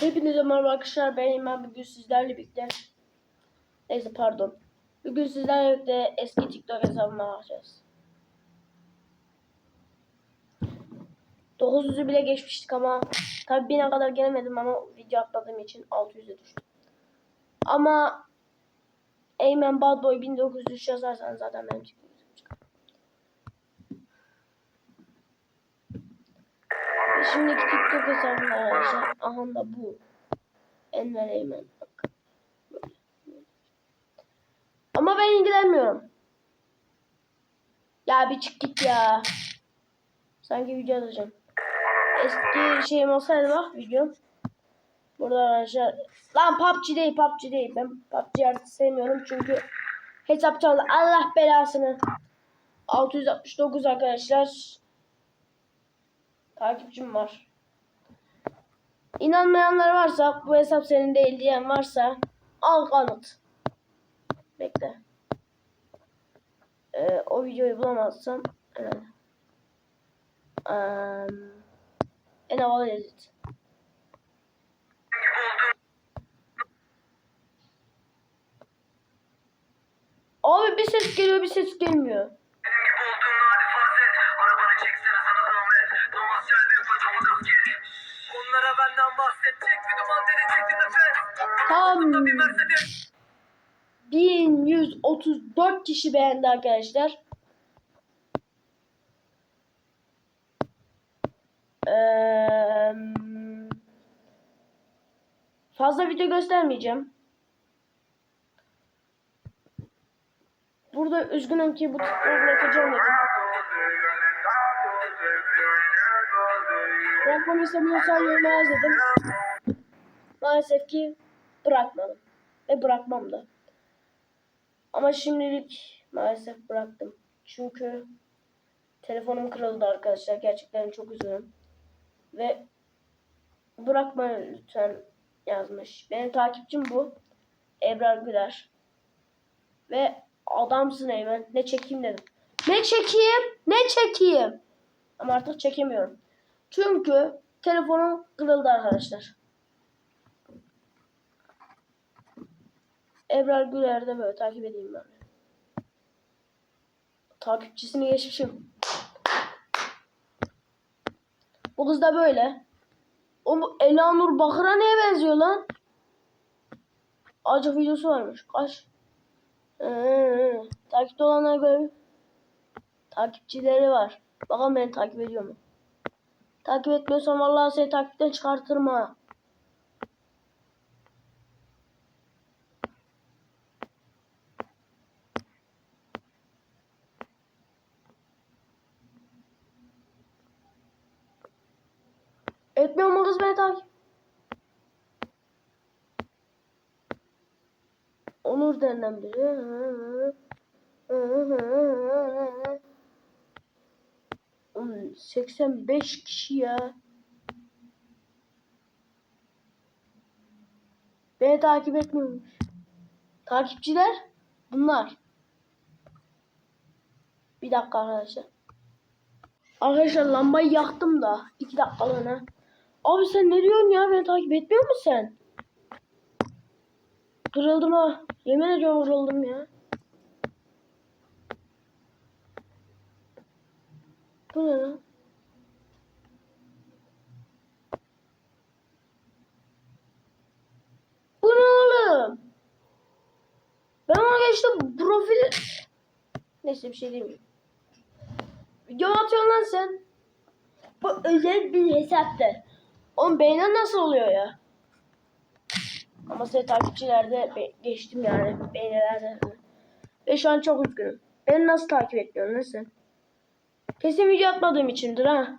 Hepinize merhaba arkadaşlar. Ben İman bugün sizlerle birlikte. Neyse pardon. Bugün sizlerle birlikte eski TikTok hesabıma bakacağız. 900'ü bile geçmiştik ama tabi 1000'e kadar gelemedim ama video atladığım için 600'e düştüm. Ama Eymen Bad Boy 1903 yazarsanız zaten benim çıkıyor. Şimdiki TikTok hesabım arkadaşlar. Aha da bu. Enver Eymen. Ama ben ilgilenmiyorum. Ya bir çık git ya. Sanki video atacağım. Eski şeyim olsaydı bak videom. Burada arkadaşlar. Lan PUBG değil PUBG değil. Ben PUBG artık sevmiyorum çünkü hesap çaldı. Allah belasını. 669 arkadaşlar takipçim var. İnanmayanlar varsa bu hesap senin değil diyen varsa al kanıt. Bekle. Ee, o videoyu bulamazsam herhalde. Ee, en havalı edit. Abi bir ses geliyor bir ses gelmiyor. Tam Burada bir Mercedes. 1134 kişi beğendi arkadaşlar. Eee, fazla video göstermeyeceğim. Burada üzgünüm ki bu TikTok'u bırakacağım dedim. Bırakmamı istemiyorsan yoruma yaz dedim. Maalesef ki bırakmadım. Ve bırakmam da. Ama şimdilik maalesef bıraktım. Çünkü telefonum kırıldı arkadaşlar. Gerçekten çok üzgünüm. Ve bırakma lütfen yazmış. Benim takipçim bu. Ebrar Güler. Ve adamsın Eymen. Ne çekeyim dedim. Ne çekeyim? Ne çekeyim? Ama artık çekemiyorum. Çünkü telefonum kırıldı arkadaşlar. Ebrar Güler'i de böyle takip edeyim ben. Takipçisini geçmişim. Bu kız da böyle. O Elanur Bakır'a neye benziyor lan? Acık videosu varmış. Kaç? Ee, takipte olanlara göre takipçileri var. Bakalım beni takip ediyor mu? Takip etmiyorsan vallahi seni takipten çıkartırım ha. Etmiyor mu kız beni takip? Onur denen biri. Oğlum, 85 kişi ya. Beni takip etmiyormuş. Takipçiler bunlar. Bir dakika arkadaşlar. Arkadaşlar lambayı yaktım da. 2 dakikalığına. Abi sen ne diyorsun ya? Beni takip etmiyor musun sen? Kırıldım ha. Yemin ediyorum kırıldım ya. Bu ne lan? Bu ne oğlum? Ben ona geçtim profil... Neyse bir şey demeyeyim. Video atıyorsun lan sen. Bu özel bir hesaptır. Oğlum beğenen nasıl oluyor ya? Ama size takipçilerde geçtim yani beğenilerde. Ve şu an çok üzgünüm. Beni nasıl takip etmiyorsun sen? Kesin video atmadığım içindir ha.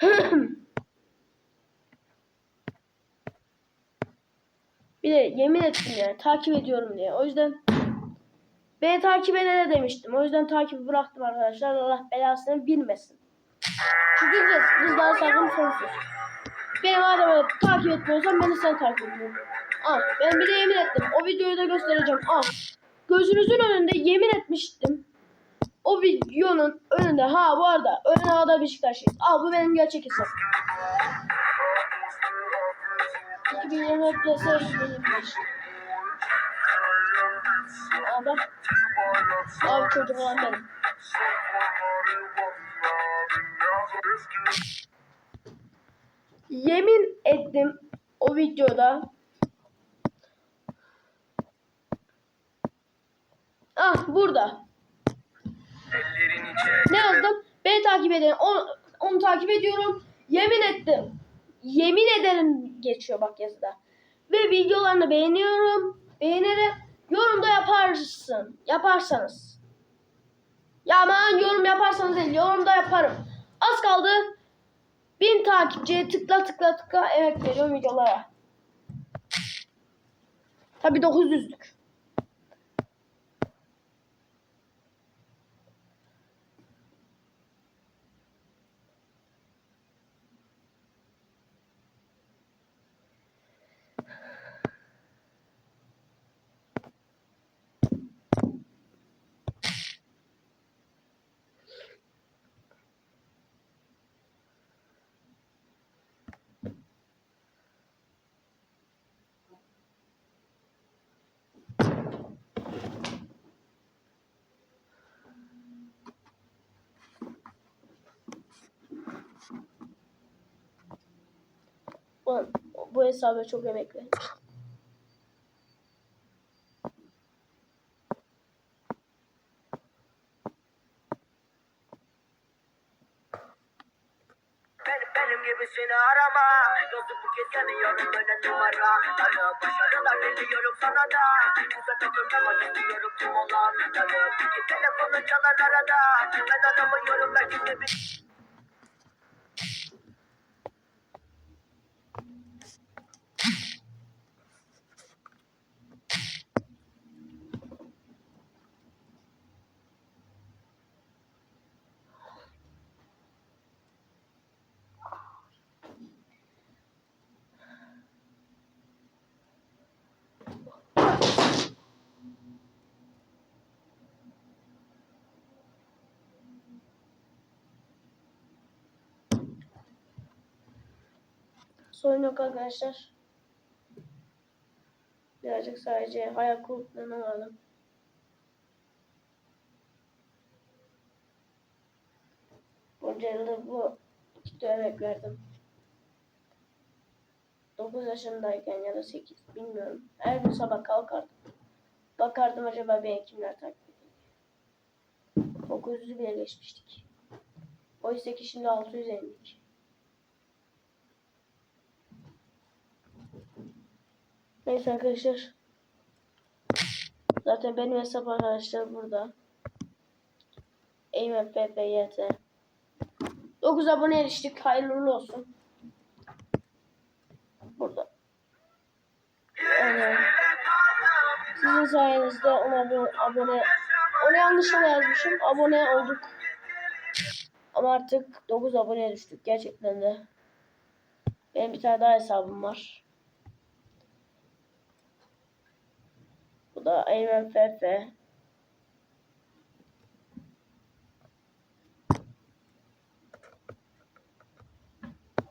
Bir de yemin ettim ya takip ediyorum diye. O yüzden beni takip edene demiştim. O yüzden takibi bıraktım arkadaşlar. Allah belasını bilmesin. Çünkü kız, kızlar saygım sonsuz. Beni madem öyle takip etmiyorsan beni sen takip ediyorsun. Al ben bir de yemin ettim. O videoyu da göstereceğim. Al. Gözünüzün önünde yemin etmiştim. O videonun önünde ha bu arada ön havada Beşiktaş'ıyız. Al bu benim gerçek bugün yemek yesek benimmiş. Aa bak. Abi olan benim. Yemin ettim o videoda. Ah burada. Ne yazdım? Beni takip edin. Onu, onu takip ediyorum. Yemin ettim. Yemin ederim geçiyor bak yazıda. Ve videolarını beğeniyorum. Beğenirim. Yorum da yaparsın. Yaparsanız. Ya aman yorum yaparsanız değil. Yorum da yaparım. Az kaldı. Bin takipçiye tıkla tıkla tıkla emek veriyorum videolara. Tabi 900'lük. Ulan bu hesaba çok emek vermiştim. Benim, arama. Dostum bu kez yanıyorum böyle numara. Darı başarılar diliyorum sana da. Güzel oturmamak istiyorum tüm olanları İki telefonu çalar arada. Ben aramıyorum belki de bir Sorun yok arkadaşlar. Birazcık sadece hayal kırıklığına. Bunca yıldır bu iki emek verdim. 9 yaşındayken ya da 8 bilmiyorum. Her gün sabah kalkardım. Bakardım acaba beni kimler takip ediyor. 900'ü bile geçmiştik. Oysa ki şimdi 600 indik. Neyse arkadaşlar. Zaten benim hesap arkadaşlar burada. Eymen PPYT. 9 abone eriştik. Hayırlı olsun. Burada. Yani sizin sayenizde ona abone, abone ona yanlışlıkla yazmışım. Abone olduk. Ama artık 9 aboneye düştük gerçekten de. Benim bir tane daha hesabım var. Bu da Eymen FF.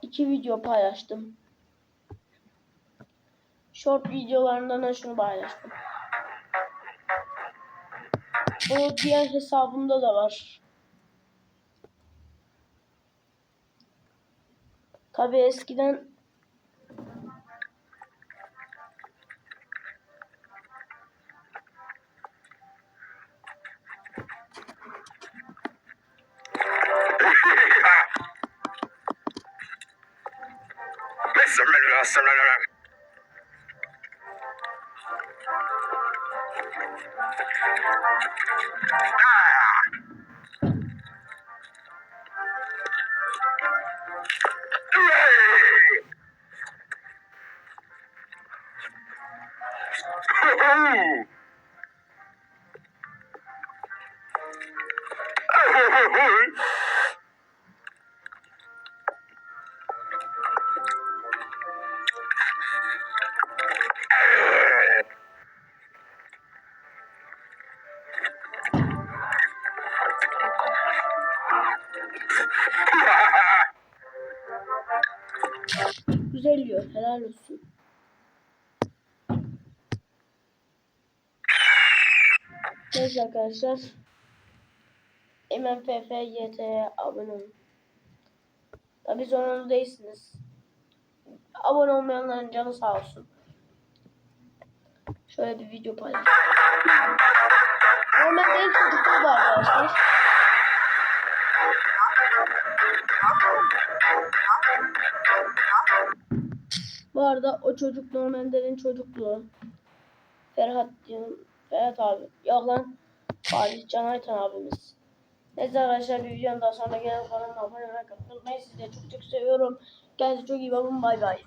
İki video paylaştım. Short videolarından da şunu paylaştım. Bu diğer hesabımda da var. Tabi eskiden Yes, Güzel yiyor. Helal olsun. Evet arkadaşlar. MMPFYT'ye abone olun. Tabi zorunlu değilsiniz. Abone olmayanların canı sağ olsun. Şöyle bir video paylaş. Normalde ilk çocuklar da arkadaşlar. Bu arada o çocuk Normander'in çocukluğu. Ferhat diyorum. Ferhat abi. Yok lan. Fatih Can Aytan abimiz. Neyse arkadaşlar bir videonun daha sonra gelen kanalıma abone olmayı unutmayın. De çok çok seviyorum. Guys, Juggy Bubble. Bye bye.